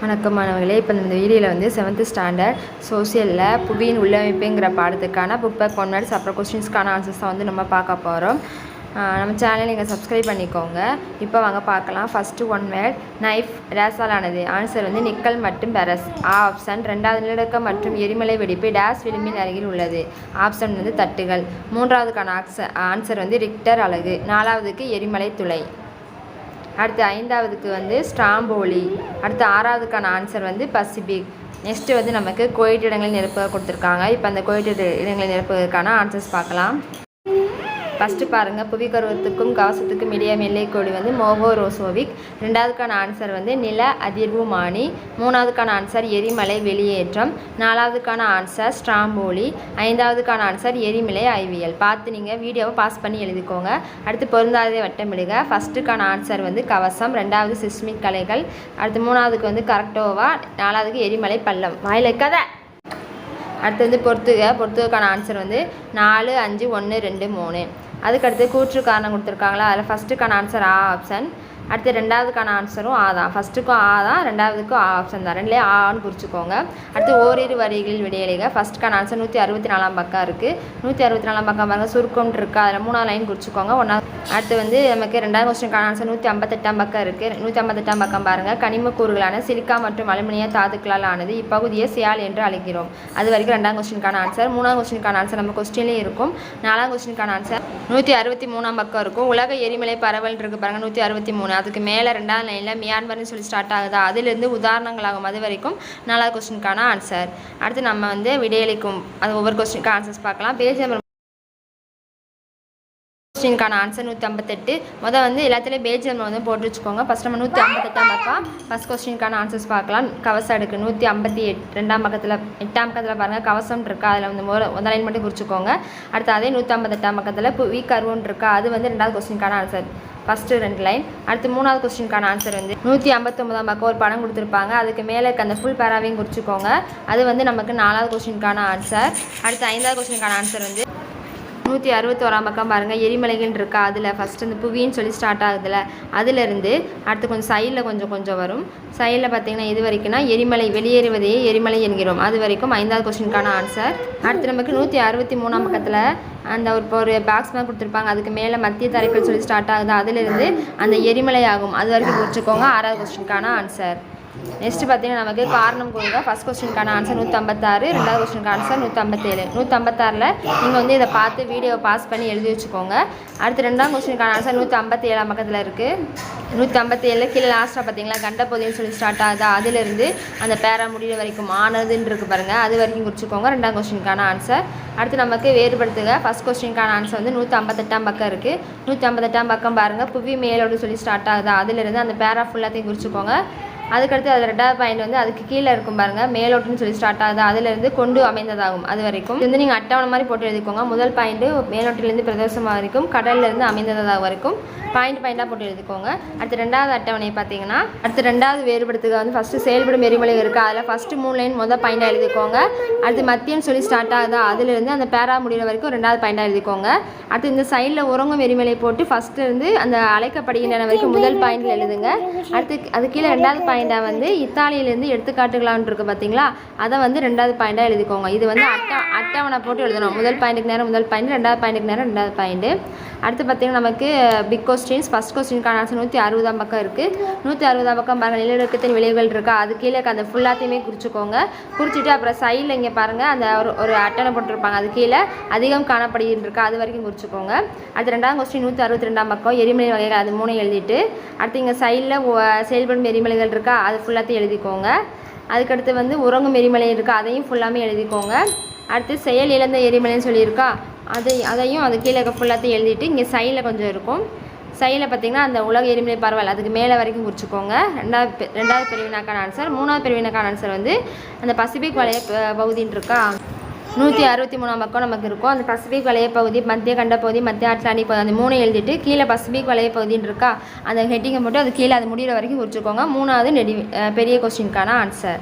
வணக்கம் மாணவர்களே. இப்போ இந்த வீடியோவில் வந்து செவன்த்து ஸ்டாண்டர்ட் சோசியலில் புவியின் உள்ளமைப்புங்கிற பாடத்துக்கான புக் பேக் ஒன் அப்புறம் கொஸ்டின்ஸ்க்கான ஆன்சர்ஸ் தான் வந்து நம்ம பார்க்க போகிறோம் நம்ம சேனலை நீங்கள் சப்ஸ்கிரைப் பண்ணிக்கோங்க. இப்போ வாங்க பார்க்கலாம். ஃபஸ்ட்டு ஒன் வேர்ட் நைஃப் டேஸால் ஆனது ஆன்சர் வந்து நிக்கல் மற்றும் பெரஸ். ஆ ஆப்ஷன் ரெண்டாவது நிலநடுக்கம் மற்றும் எரிமலை வெடிப்பு டேஸ் விளிம்பின் அருகில் உள்ளது. ஆப்ஷன் வந்து தட்டுகள். மூன்றாவதுக்கான ஆக்ச ஆன்சர் வந்து ரிக்டர் அழகு நாலாவதுக்கு எரிமலை துளை. அடுத்து ஐந்தாவதுக்கு வந்து ஸ்ட்ராம்போலி. அடுத்து ஆறாவதுக்கான ஆன்சர் வந்து பசிபிக். நெக்ஸ்ட்டு வந்து நமக்கு கோயிட் இடங்களை நிரப்ப கொடுத்துருக்காங்க. இப்போ அந்த கோயிட் இடங்களை நிரப்புவதற்கான ஆன்சர்ஸ் பார்க்கலாம். ஃபஸ்ட்டு பாருங்கள் புவிக்கருவத்துக்கும் கவசத்துக்கும் இடையே எல்லைக்கோடு வந்து மோகோ ரோசோவிக் ரெண்டாவதுக்கான ஆன்சர் வந்து நில அதிர்வுமானி. மூணாவதுக்கான ஆன்சர் எரிமலை வெளியேற்றம். நாலாவதுக்கான ஆன்சர் ஸ்ட்ராம்போலி. ஐந்தாவதுக்கான ஆன்சர் எரிமலை ஐவியல். பார்த்து நீங்கள் வீடியோவை பாஸ் பண்ணி எழுதிக்கோங்க. அடுத்து பொருந்தாததை வட்டமிடுக ஃபஸ்ட்டுக்கான ஆன்சர் வந்து கவசம். ரெண்டாவது சிஸ்மிக் கலைகள். அடுத்து மூணாவதுக்கு வந்து கரெக்டோவா. நாலாவதுக்கு எரிமலை பள்ளம். வாயில் கதை அடுத்து வந்து பொறுத்துக. பொறுத்துக்கான ஆன்சர் வந்து நாலு அஞ்சு ஒன்று ரெண்டு மூணு. அதுக்கடுத்து கூற்று காரணம் கொடுத்துருக்காங்களா? அதில் ஃபஸ்ட்டுக்கான ஆன்சர் ஆ ஆப்ஷன் அடுத்து ரெண்டாவதுக்கான ஆன்சரும் ஆ தான். ஃபஸ்ட்டுக்கும் ஆ தான் ரெண்டாவதுக்கும் ஆ ஆப்ஷன் தான். ரெண்டுலேயே ஆன்னு குறிச்சிக்கோங்க அடுத்து ஓரிரு வரிகளில் விடையளிக ஃபஸ்ட்டுக்கான ஆன்சர் நூற்றி அறுபத்தி நாலாம் பக்கம் இருக்குது நூற்றி அறுபத்தி நாலாம் பக்கம் பாருங்கள் சுருக்கம்னு இருக்குது அதில் மூணாவது லைன் குறிச்சிக்கோங்க. ஒன்றா அடுத்து வந்து நமக்கு ரெண்டாவது கொஸ்டினுக்கான ஆன்சர் நூற்றி ஐம்பத்தெட்டாம் பக்கம் இருக்குது நூற்றி ஐம்பத்தெட்டாம் பக்கம் பாருங்கள் கனிம கூறுகளான சிலிக்கா மற்றும் அலுமினிய தாதுக்களால் ஆனது இப்பகுதியை சியால் என்று அழைக்கிறோம். அது வரைக்கும் ரெண்டாம் கொஸ்டினுக்கான ஆன்சர் மூணாவது கொஸ்டினுக்கான ஆன்சர் நம்ம கொஸ்டின்லேயே இருக்கும். நாலாம் கொஸ்டினுக்கான ஆன்சர் நூற்றி அறுபத்தி மூணாம் பக்கம் இருக்கும். உலக எரிமலை பரவல் இருக்குது பாருங்கள் நூற்றி அறுபத்தி மூணு. அதுக்கு மேலே ரெண்டாவது லைனில் மியான்மர்னு சொல்லி ஸ்டார்ட் ஆகுதா? அதிலிருந்து உதாரணங்களாகும். அது வரைக்கும் நாலாவது கொஸ்டினுக்கான ஆன்சர் அடுத்து நம்ம வந்து விடையளிக்கும் அது ஒவ்வொரு கொஸ்டினுக்கு ஆன்சர்ஸ் பார்க்கலாம். பேஜ் நம்பர் கொஸ்டினுக்கான ஆன்சர் நூற்றி ஐம்பத்தெட்டு மொதல் வந்து எல்லாத்துலேயும் பேஜ் நம்ம வந்து போட்டு வச்சுக்கோங்க. ஃபஸ்ட் நம்ம நூற்றி ஐம்பத்தெட்டாம் பக்கம் ஃபஸ்ட் கொஸ்டினுக்கான ஆன்சர்ஸ் பார்க்கலாம். கவசம் அடுக்கு நூற்றி ஐம்பத்தி எட் ரெண்டாம் பக்கத்தில் எட்டாம் பக்கத்தில் பாருங்கள் கவசம் இருக்கா? அதில் வந்து முதல் முதல் லைன் மட்டும் குறிச்சிக்கோங்க. அடுத்து அதே நூற்றி ஐம்பத்தெட்டாம் பக்கத்தில் புவி கருவன் இருக்கா? அது வந்து ரெண்டாவது கொஸ்டினுக்கான ஆன்சர் ஃபஸ்ட்டு ரெண்டு லைன் அடுத்து மூணாவது கொஸ்டினுக்கான ஆன்சர் வந்து நூற்றி ஐம்பத்தொம்பதாம் பக்கம் ஒரு படம் கொடுத்துருப்பாங்க. அதுக்கு மேலே இருக்க அந்த ஃபுல் பேராவையும் குறிச்சிக்கோங்க. அது வந்து நமக்கு நாலாவது கொஸ்டினுக்கான ஆன்சர் அடுத்து ஐந்தாவது கொஸ்டினுக்கான ஆன்சர் வந்து நூற்றி அறுபத்தோராம் பக்கம் பாருங்கள் எரிமலைகள் இருக்கா அதில் ஃபஸ்ட்டு இந்த புவின்னு சொல்லி ஸ்டார்ட் ஆகுதுல. அதுலேருந்து அடுத்து கொஞ்சம் சைடில் கொஞ்சம் கொஞ்சம் வரும். சைடில் பார்த்தீங்கன்னா இது வரைக்கும்னா எரிமலை வெளியேறுவதையே எரிமலை என்கிறோம். அது வரைக்கும் ஐந்தாவது கொஸ்டினுக்கான ஆன்சர் அடுத்து நமக்கு நூற்றி அறுபத்தி மூணாம் பக்கத்தில் அந்த ஒரு இப்போ ஒரு பாக்ஸ் மாதிரி கொடுத்துருப்பாங்க. அதுக்கு மேலே மத்திய தரைகள் சொல்லி ஸ்டார்ட் ஆகுது. அதிலிருந்து அந்த எரிமலை ஆகும். அது வரைக்கும் குறிச்சிக்கோங்க ஆறாவது கொஸ்டினுக்கான ஆன்சர் நெக்ஸ்ட் பார்த்தீங்கன்னா நமக்கு காரணம் கொடுங்க. ஃபஸ்ட் கொஸ்டினுக்கான ஆன்சர் நூற்றம்பத்தாறு ரெண்டாவது கொஸ்டினுக்கு ஆன்சர் நூற்றம்பத்தேழு நூற்றம்பத்தாறில் நீங்கள் வந்து இதை பார்த்து வீடியோ பாஸ் பண்ணி எழுதி வச்சுக்கோங்க. அடுத்து ரெண்டாம் கொஸ்டினுக்கான ஆன்சர் நூற்றம்பத்தேழாம் ஏழாம் பக்கத்தில் இருக்குது நூற்றி கீழே லாஸ்ட்டாக பார்த்தீங்களா? கண்டபோதின்னு சொல்லி ஸ்டார்ட் ஆகுது. அதிலிருந்து அந்த பேரா முடிகிற வரைக்கும் ஆனதுன்னு இருக்குது பாருங்கள் அது வரைக்கும் குறிச்சிக்கோங்க. ரெண்டாம் கொஸ்டினுக்கான ஆன்சர் அடுத்து நமக்கு வேறுபடுத்துக ஃபஸ்ட் கொஸ்டினுக்கான ஆன்சர் வந்து நூற்றி ஐம்பத்தெட்டாம் பக்கம் இருக்குது நூற்றி ஐம்பத்தெட்டாம் பக்கம் பாருங்கள் புவி மேலோடு சொல்லி ஸ்டார்ட் ஆகுது. அதிலிருந்து அந்த பேரா ஃபுல்லாத்தையும் குறிச்சிக்கோங்க. அதுக்கடுத்து அது ரெண்டாவது பாயிண்ட் வந்து அதுக்கு கீழே இருக்கும் பாருங்கள் மேலோட்டுன்னு சொல்லி ஸ்டார்ட் ஆகுது. அதுலேருந்து கொண்டு அமைந்ததாகும் அது வரைக்கும். இது வந்து நீங்கள் அட்டவணை மாதிரி போட்டு எழுதிக்கோங்க. முதல் பாயிண்ட்டு மேலோட்டிலேருந்து பிரதேசமாக வரைக்கும் கடல்லேருந்து அமைந்ததாக வரைக்கும் பாயிண்ட் பாயிண்டாக போட்டு எழுதிக்கோங்க. அடுத்து ரெண்டாவது அட்டவணை பார்த்தீங்கன்னா அடுத்து ரெண்டாவது வேறுபடுத்துக வந்து ஃபஸ்ட்டு செயல்படும் எரிமலை இருக்குது அதில் ஃபஸ்ட்டு மூணு லைன் முதல் பாயிண்டாக எழுதிக்கோங்க. அடுத்து மத்தியன்னு சொல்லி ஸ்டார்ட் ஆகுதா அதுலேருந்து அந்த பேரா முடிகிற வரைக்கும் ரெண்டாவது பாயிண்டாக எழுதிக்கோங்க. அடுத்து இந்த சைடில் உறங்கும் எரிமலை போட்டு ஃபஸ்ட்டு இருந்து அந்த அழைக்கப்படுகின்றன வரைக்கும் முதல் பாயிண்டில் எழுதுங்க. அடுத்து அது கீழே ரெண்டாவது பாயிண்ட் பாயிண்டாக வந்து இத்தாலியிலேருந்து எடுத்துக்காட்டுகளான் இருக்குது பார்த்தீங்களா அதை வந்து ரெண்டாவது பாயிண்டாக எழுதிக்கோங்க. இது வந்து அட்ட அட்டவணை போட்டு எழுதணும். முதல் பாயிண்ட்டுக்கு நேரம் முதல் பாயிண்ட் ரெண்டாவது பாயிண்ட்டுக்கு நேரம் ரெண்டாவது பாயிண்ட்டு அடுத்து பார்த்தீங்கன்னா நமக்கு பிக் கொஸ்டின்ஸ் ஃபஸ்ட் கொஸ்டினுக்கான ஆன்சர் நூற்றி அறுபதாம் பக்கம் இருக்குது நூற்றி அறுபதாம் பக்கம் பாருங்கள் நிலநடுக்கத்தின் விளைவுகள் இருக்கா? அது கீழே அந்த ஃபுல்லாத்தையுமே குறிச்சிக்கோங்க. குறிச்சிட்டு அப்புறம் சைடில் இங்கே பாருங்கள் அந்த ஒரு ஒரு அட்டனை போட்டிருப்பாங்க அது கீழே அதிகம் காணப்படுகின்ற இருக்கா அது வரைக்கும் குறிச்சிக்கோங்க. அடுத்து ரெண்டாம் கொஸ்டின் நூற்றி அறுபத்தி ரெண்டாம் பக்கம் எரிமலை வகைகள் அது மூணு எழுதிட்டு அடுத்து இங்கே சைடில் செயல்படும் எரிமலைகள் இருக்கா? அது ஃபுல்லாத்தையும் எழுதிக்கோங்க. அதுக்கடுத்து வந்து உறங்கும் எரிமலை இருக்கா? அதையும் ஃபுல்லாமே எழுதிக்கோங்க. அடுத்து செயல் இழந்த எரிமலைன்னு சொல்லியிருக்கா? அதை அதையும் அது கீழே ஃபுல்லாத்தையும் எழுதிட்டு இங்கே சைடில் கொஞ்சம் இருக்கும். சைடில் பார்த்தீங்கன்னா அந்த உலக எரிமலை பரவாயில்ல அதுக்கு மேலே வரைக்கும் குறிச்சிக்கோங்க. ரெண்டாவது ரெண்டாவது பிரிவினாக்கான ஆன்சர் மூணாவது பிரிவினாக்கான ஆன்சர் வந்து அந்த பசிபிக் வளைய பகுதின்னு இருக்கா? நூற்றி அறுபத்தி மூணாம் பக்கம் நமக்கு இருக்கும். அந்த பசிபிக் வளைய பகுதி மத்திய கண்ட பகுதி மத்திய அட்லாண்டிக் பகுதி அந்த மூணு எழுதிட்டு கீழே பசிபிக் வளைய பகுதின்னு இருக்கா? அந்த ஹெட்டிங்கை மட்டும் அது கீழே அது முடிகிற வரைக்கும் குறிச்சிக்கோங்க. மூணாவது நெடி பெரிய கொஸ்டினுக்கான ஆன்சர்